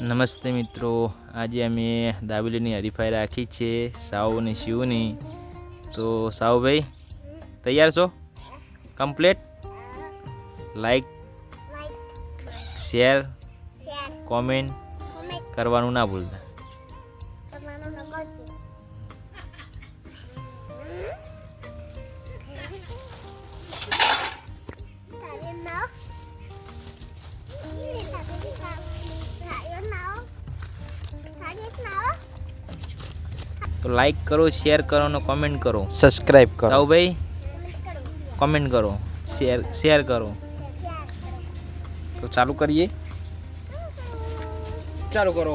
નમસ્તે મિત્રો. આજે અમે દાબેલીની હરીફાઈ રાખી છે સાવ અને શિવની. તો સાવભાઈ તૈયાર છો? કમ્પ્લેટ? Like share comment. કરવાનું ના ભૂલતા. તો લાઈક કરો શેર કરો અને કોમેન્ટ કરો. સબસ્ક્રાઇબ કરો. સાવભાઈ કોમેન્ટ કરો શેર શેર કરો. તો ચાલુ કરીએ. ચાલુ કરો.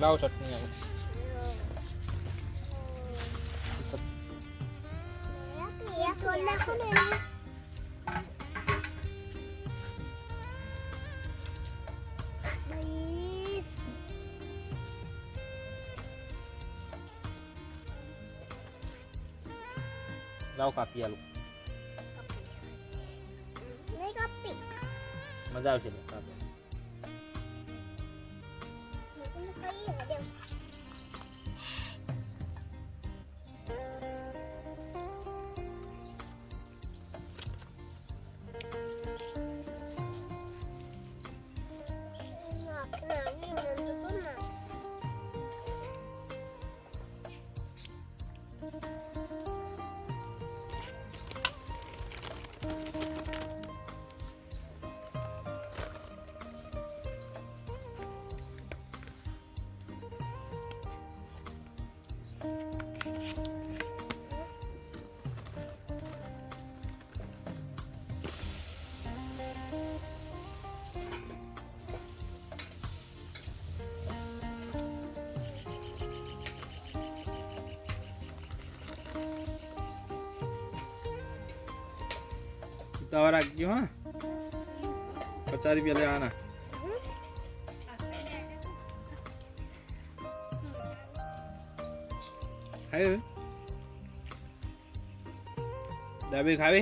લાવો ચટણી આવો લાવો કાપી આલું મજા આવશે લે, કાપો. ઉતાવળ રાખજો હા. પચાસ રૂપિયા લેવાના. ખાય દાબે ખાવે?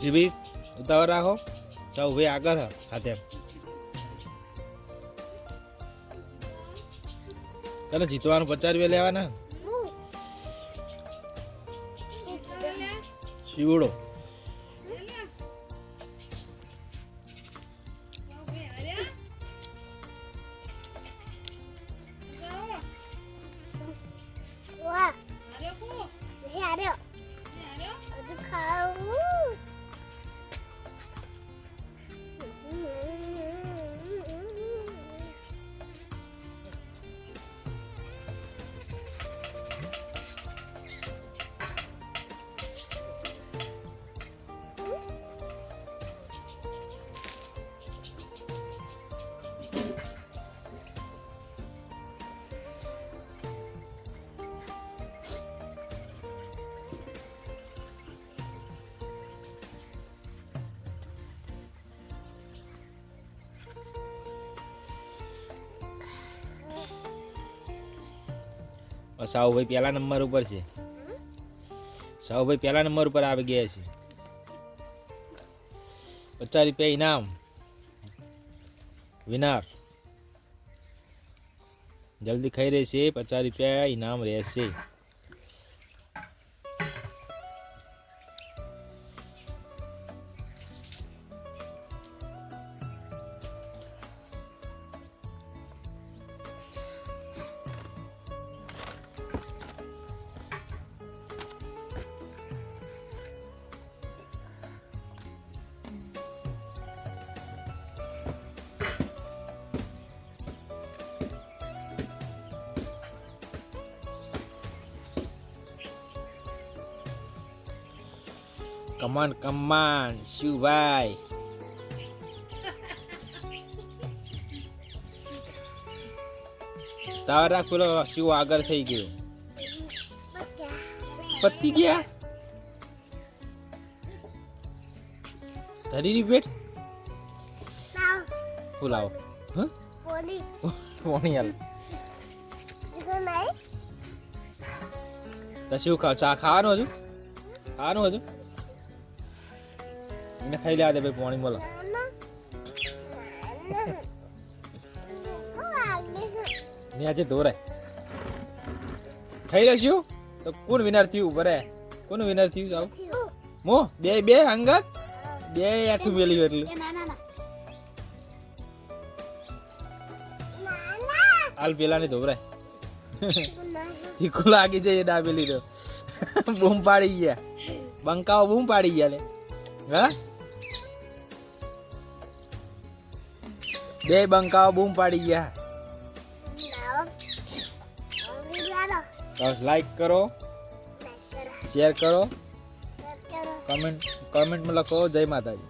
જીવી ઉતાવળ રાખો સૌ ભાઈ આગળ હાથે ચાલો જીતવાનું પચાસ રૂપિયા લેવાના શિવડો સાહુભાઈ પહેલા નંબર ઉપર છે. સાહુભાઈ પહેલા નંબર ઉપર આવી ગયા છે. પચાસ રૂપિયા ઇનામ. વિનાર. જલ્દી ખાઈ રહેશે પચાસ રૂપિયા ઇનામ રહેશે. કમાન કમાન શિવભાઈ તારા પેલો શિવ આગળ થઈ ગયો? પતી ગયા? ધરી પેટ? બોલાવો પોણી હાલ તો શું ખાવ? ચા ખાવાનું હજુ? ખાવાનું હજુ? એને ખાઈ લેવા દે ભાઈ પોણી બોલો ને આજે દોરાય ખાઈ લેશું તો કોણ વિનર થયું બરે કોણ વિનર થયું જાવ મો બે બે અંગત બે આઠું મેલી એટલે હાલ પેલા ને નાના તીખું લાગી જાય ડાબેલી તો બૂમ પાડી ગયા બંકાઓ બૂમ પાડી ગયા લે હા બે બંકાઓ બૂમ પાડી ગયા. તો લાઈક કરો શેર કરો. કમેન્ટ કમેન્ટમાં લખો જય માતાજી.